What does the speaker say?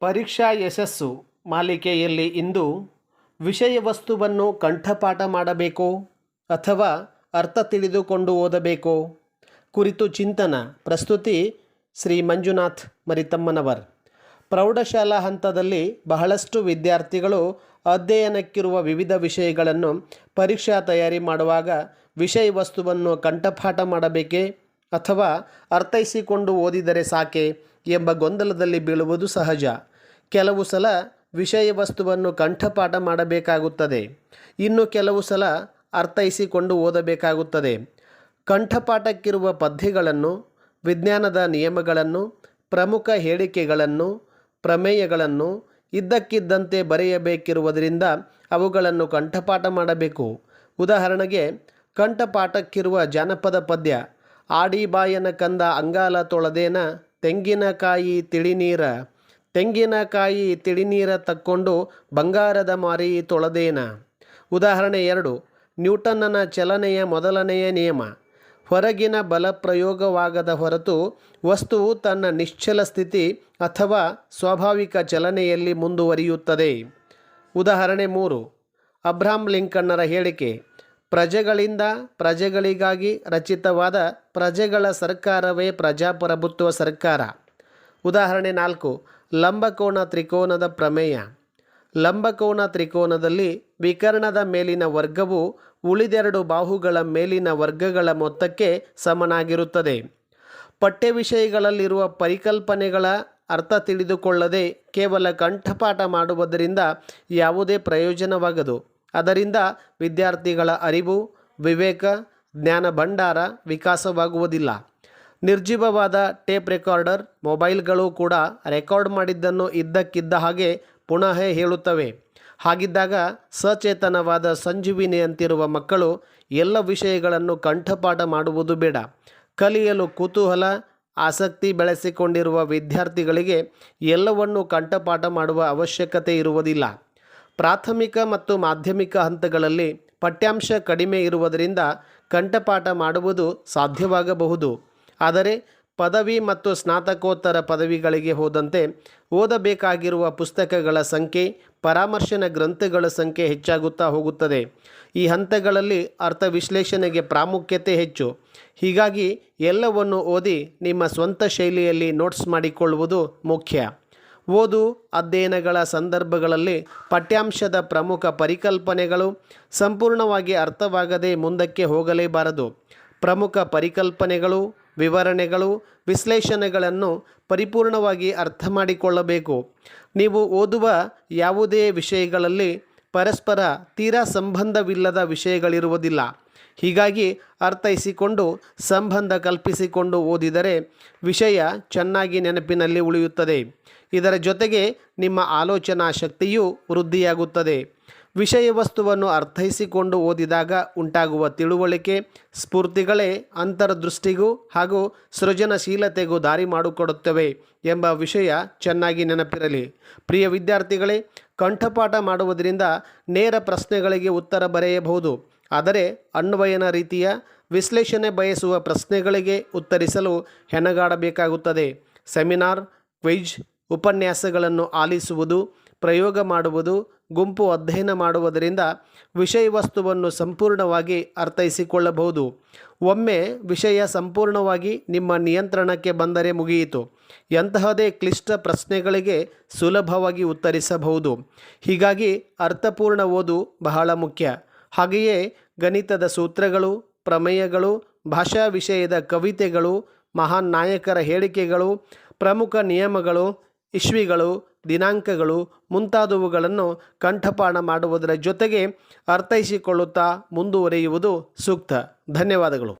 ಪರೀಕ್ಷಾ ಯಶಸ್ಸು ಮಾಲಿಕೆಯಲ್ಲಿ ಇಂದು ವಿಷಯ ವಸ್ತುವನ್ನು ಕಂಠಪಾಠ ಮಾಡಬೇಕೋ ಅಥವಾ ಅರ್ಥ ತಿಳಿದುಕೊಂಡು ಓದಬೇಕೋ? ಕುರಿತು ಚಿಂತನ. ಪ್ರಸ್ತುತಿ ಶ್ರೀ ಮಂಜುನಾಥ್ ಮರಿತಮ್ಮನವರ್. ಪ್ರೌಢಶಾಲಾ ಹಂತದಲ್ಲಿ ಬಹಳಷ್ಟು ವಿದ್ಯಾರ್ಥಿಗಳು ಅಧ್ಯಯನಕ್ಕಿರುವ ವಿವಿಧ ವಿಷಯಗಳನ್ನು ಪರೀಕ್ಷಾ ತಯಾರಿ ಮಾಡುವಾಗ ವಿಷಯ ವಸ್ತುವನ್ನು ಕಂಠಪಾಠ ಮಾಡಬೇಕೇ ಅಥವಾ ಅರ್ಥೈಸಿಕೊಂಡು ಓದಿದರೆ ಸಾಕೆ ಎಂಬ ಗೊಂದಲದಲ್ಲಿ ಬೀಳುವುದು ಸಹಜ. ಕೆಲವು ಸಲ ವಿಷಯ ವಸ್ತುವನ್ನು ಕಂಠಪಾಠ ಮಾಡಬೇಕಾಗುತ್ತದೆ. ಇನ್ನು ಕೆಲವು ಸಲ ಅರ್ಥೈಸಿಕೊಂಡು ಓದಬೇಕಾಗುತ್ತದೆ. ಕಂಠಪಾಠಕ್ಕಿರುವ ಪದ್ಯಗಳನ್ನು, ವಿಜ್ಞಾನದ ನಿಯಮಗಳನ್ನು, ಪ್ರಮುಖ ಹೇಳಿಕೆಗಳನ್ನು, ಪ್ರಮೇಯಗಳನ್ನು ಇದ್ದಕ್ಕಿದ್ದಂತೆ ಬರೆಯಬೇಕಿರುವುದರಿಂದ ಅವುಗಳನ್ನು ಕಂಠಪಾಠ ಮಾಡಬೇಕು. ಉದಾಹರಣೆಗೆ, ಕಂಠಪಾಠಕ್ಕಿರುವ ಜಾನಪದ ಪದ್ಯ, ಆಡಿಬಾಯನ ಕಂದ ಅಂಗಾಲ ತೊಳೆದೇನ ತೆಂಗಿನಕಾಯಿ ತಿಳಿನೀರ ತೆಂಗಿನಕಾಯಿ ತಿಳಿನೀರ ತಕ್ಕೊಂಡು ಬಂಗಾರದ ಮಾರಿ ತೊಳೆದೇನ? ಉದಾಹರಣೆ ಎರಡು, ನ್ಯೂಟನ್ನನ ಚಲನೆಯ ಮೊದಲನೆಯ ನಿಯಮ. ಹೊರಗಿನ ಬಲ ಪ್ರಯೋಗವಾಗದ ಹೊರತು ವಸ್ತುವು ತನ್ನ ನಿಶ್ಚಲ ಸ್ಥಿತಿ ಅಥವಾ ಸ್ವಾಭಾವಿಕ ಚಲನೆಯಲ್ಲಿ ಮುಂದುವರಿಯುತ್ತದೆ. ಉದಾಹರಣೆ ಮೂರು ಅಬ್ರಾಹಂ ಲಿಂಕನ್ನರ ಹೇಳಿಕೆ. ಪ್ರಜೆಗಳಿಂದ ಪ್ರಜೆಗಳಿಗಾಗಿ ರಚಿತವಾದ ಪ್ರಜೆಗಳ ಸರ್ಕಾರವೇ ಪ್ರಜಾಪ್ರಭುತ್ವ ಸರ್ಕಾರ. ಉದಾಹರಣೆ ನಾಲ್ಕು ಲಂಬಕೋನ ತ್ರಿಕೋನದ ಪ್ರಮೇಯ. ಲಂಬಕೋನ ತ್ರಿಕೋನದಲ್ಲಿ ವಿಕರ್ಣದ ಮೇಲಿನ ವರ್ಗವು ಉಳಿದೆರಡು ಬಾಹುಗಳ ಮೇಲಿನ ವರ್ಗಗಳ ಮೊತ್ತಕ್ಕೆ ಸಮನಾಗಿರುತ್ತದೆ. ಪಠ್ಯ ವಿಷಯಗಳಲ್ಲಿರುವ ಪರಿಕಲ್ಪನೆಗಳ ಅರ್ಥ ತಿಳಿದುಕೊಳ್ಳದೆ ಕೇವಲ ಕಂಠಪಾಠ ಮಾಡುವುದರಿಂದ ಯಾವುದೇ ಪ್ರಯೋಜನವಾಗದು. ಅದರಿಂದ ವಿದ್ಯಾರ್ಥಿಗಳ ಅರಿವು, ವಿವೇಕ, ಜ್ಞಾನ ಭಂಡಾರ ವಿಕಾಸವಾಗುವುದಿಲ್ಲ. ನಿರ್ಜೀವವಾದ ಟೇಪ್ ರೆಕಾರ್ಡರ್ ಮೊಬೈಲ್ಗಳು ಕೂಡ ರೆಕಾರ್ಡ್ ಮಾಡಿದ್ದನ್ನು ಇದ್ದಕ್ಕಿದ್ದ ಹಾಗೆ ಪುನಃ ಹೇಳುತ್ತವೆ. ಹಾಗಿದ್ದಾಗ ಸಚೇತನವಾದ ಸಂಜೀವಿನಿಯಂತಿರುವ ಮಕ್ಕಳು ಎಲ್ಲ ವಿಷಯಗಳನ್ನು ಕಂಠಪಾಠ ಮಾಡುವುದು ಬೇಡ. ಕಲಿಯಲು ಕುತೂಹಲ, ಆಸಕ್ತಿ ಬೆಳೆಸಿಕೊಂಡಿರುವ ವಿದ್ಯಾರ್ಥಿಗಳಿಗೆ ಎಲ್ಲವನ್ನೂ ಕಂಠಪಾಠ ಮಾಡುವ ಅವಶ್ಯಕತೆ ಇರುವುದಿಲ್ಲ. ಪ್ರಾಥಮಿಕ ಮತ್ತು ಮಾಧ್ಯಮಿಕ ಹಂತಗಳಲ್ಲಿ ಪಠ್ಯಾಂಶ ಕಡಿಮೆ ಇರುವುದರಿಂದ ಕಂಠಪಾಠ ಮಾಡುವುದು ಸಾಧ್ಯವಾಗಬಹುದು. ಆದರೆ ಪದವಿ ಮತ್ತು ಸ್ನಾತಕೋತ್ತರ ಪದವಿಗಳಿಗೆ ಹೋದಂತೆ ಓದಬೇಕಾಗಿರುವ ಪುಸ್ತಕಗಳ ಸಂಖ್ಯೆ, ಪರಾಮರ್ಶನ ಗ್ರಂಥಗಳ ಸಂಖ್ಯೆ ಹೆಚ್ಚಾಗುತ್ತಾ ಹೋಗುತ್ತದೆ. ಈ ಹಂತಗಳಲ್ಲಿ ಅರ್ಥ ವಿಶ್ಲೇಷಣೆಗೆ ಪ್ರಾಮುಖ್ಯತೆ ಹೆಚ್ಚು. ಹೀಗಾಗಿ ಎಲ್ಲವನ್ನು ಓದಿ ನಿಮ್ಮ ಸ್ವಂತ ಶೈಲಿಯಲ್ಲಿ ನೋಟ್ಸ್ ಮಾಡಿಕೊಳ್ಳುವುದು ಮುಖ್ಯ. ಓದು, ಅಧ್ಯಯನಗಳ ಸಂದರ್ಭಗಳಲ್ಲಿ ಪಠ್ಯಾಂಶದ ಪ್ರಮುಖ ಪರಿಕಲ್ಪನೆಗಳು ಸಂಪೂರ್ಣವಾಗಿ ಅರ್ಥವಾಗದೆ ಮುಂದಕ್ಕೆ ಹೋಗಲೇಬಾರದು. ಪ್ರಮುಖ ಪರಿಕಲ್ಪನೆಗಳು ವಿವರಣೆಗಳು, ವಿಶ್ಲೇಷಣೆಗಳನ್ನು ಪರಿಪೂರ್ಣವಾಗಿ ಅರ್ಥ ಮಾಡಿಕೊಳ್ಳಬೇಕು ನೀವು ಓದುವ ಯಾವುದೇ ವಿಷಯಗಳಲ್ಲಿ ಪರಸ್ಪರ ತೀರಾ ಸಂಬಂಧವಿಲ್ಲದ ವಿಷಯಗಳಿರುವುದಿಲ್ಲ. ಹೀಗಾಗಿ ಅರ್ಥೈಸಿಕೊಂಡು, ಸಂಬಂಧ ಕಲ್ಪಿಸಿಕೊಂಡು ಓದಿದರೆ ವಿಷಯ ಚೆನ್ನಾಗಿ ನೆನಪಿನಲ್ಲಿ ಉಳಿಯುತ್ತದೆ. ಇದರ ಜೊತೆಗೆ ನಿಮ್ಮ ಆಲೋಚನಾ ಶಕ್ತಿಯು ವೃದ್ಧಿಯಾಗುತ್ತದೆ. ವಿಷಯ ವಸ್ತುವನ್ನು ಅರ್ಥೈಸಿಕೊಂಡು ಓದಿದಾಗ ಉಂಟಾಗುವ ತಿಳುವಳಿಕೆ, ಸ್ಫೂರ್ತಿಗಳೇ ಅಂತರ್ದೃಷ್ಟಿಗೂ ಹಾಗೂ ಸೃಜನಶೀಲತೆಗೂ ದಾರಿ ಮಾಡಿಕೊಡುತ್ತವೆ ಎಂಬ ವಿಷಯ ಚೆನ್ನಾಗಿ ನೆನಪಿರಲಿ. ಪ್ರಿಯ ವಿದ್ಯಾರ್ಥಿಗಳೇ, ಕಂಠಪಾಠ ಮಾಡುವುದರಿಂದ ನೇರ ಪ್ರಶ್ನೆಗಳಿಗೆ ಉತ್ತರ ಬರೆಯಬಹುದು. ಆದರೆ ಅನ್ವಯನ ರೀತಿಯ ವಿಶ್ಲೇಷಣೆ ಬಯಸುವ ಪ್ರಶ್ನೆಗಳಿಗೆ ಉತ್ತರಿಸಲು ಹೆಣಗಾಡಬೇಕಾಗುತ್ತದೆ. ಸೆಮಿನಾರ್, ಕ್ವಿಜ್ ಉಪನ್ಯಾಸಗಳನ್ನು ಆಲಿಸುವುದು, ಪ್ರಯೋಗ ಮಾಡುವುದು, ಗುಂಪು ಅಧ್ಯಯನ ಮಾಡುವುದರಿಂದ ವಿಷಯ ವಸ್ತುವನ್ನು ಸಂಪೂರ್ಣವಾಗಿ ಅರ್ಥೈಸಿಕೊಳ್ಳಬಹುದು. ಒಮ್ಮೆ ವಿಷಯ ಸಂಪೂರ್ಣವಾಗಿ ನಿಮ್ಮ ನಿಯಂತ್ರಣಕ್ಕೆ ಬಂದರೆ ಮುಗಿಯಿತು. ಎಂತಹದೇ ಕ್ಲಿಷ್ಟ ಪ್ರಶ್ನೆಗಳಿಗೆ ಸುಲಭವಾಗಿ ಉತ್ತರಿಸಬಹುದು. ಹೀಗಾಗಿ ಅರ್ಥಪೂರ್ಣ ಓದು ಬಹಳ ಮುಖ್ಯ. ಹಾಗೆಯೇ ಗಣಿತದ ಸೂತ್ರಗಳು, ಪ್ರಮೇಯಗಳು, ಭಾಷಾ ವಿಷಯದ ಕವಿತೆಗಳು, ಮಹಾನ್ ನಾಯಕರ ಹೇಳಿಕೆಗಳು, ಪ್ರಮುಖ ನಿಯಮಗಳು ಇಶ್ವಿಗಳು ದಿನಾಂಕಗಳು ಮುಂತಾದವುಗಳನ್ನು ಕಂಠಪಾಠ ಮಾಡುವುದರ ಜೊತೆಗೆ ಅರ್ಥೈಸಿಕೊಳ್ಳುತ್ತಾ ಮುಂದುವರಿಯುವುದು ಸೂಕ್ತ. ಧನ್ಯವಾದಗಳು.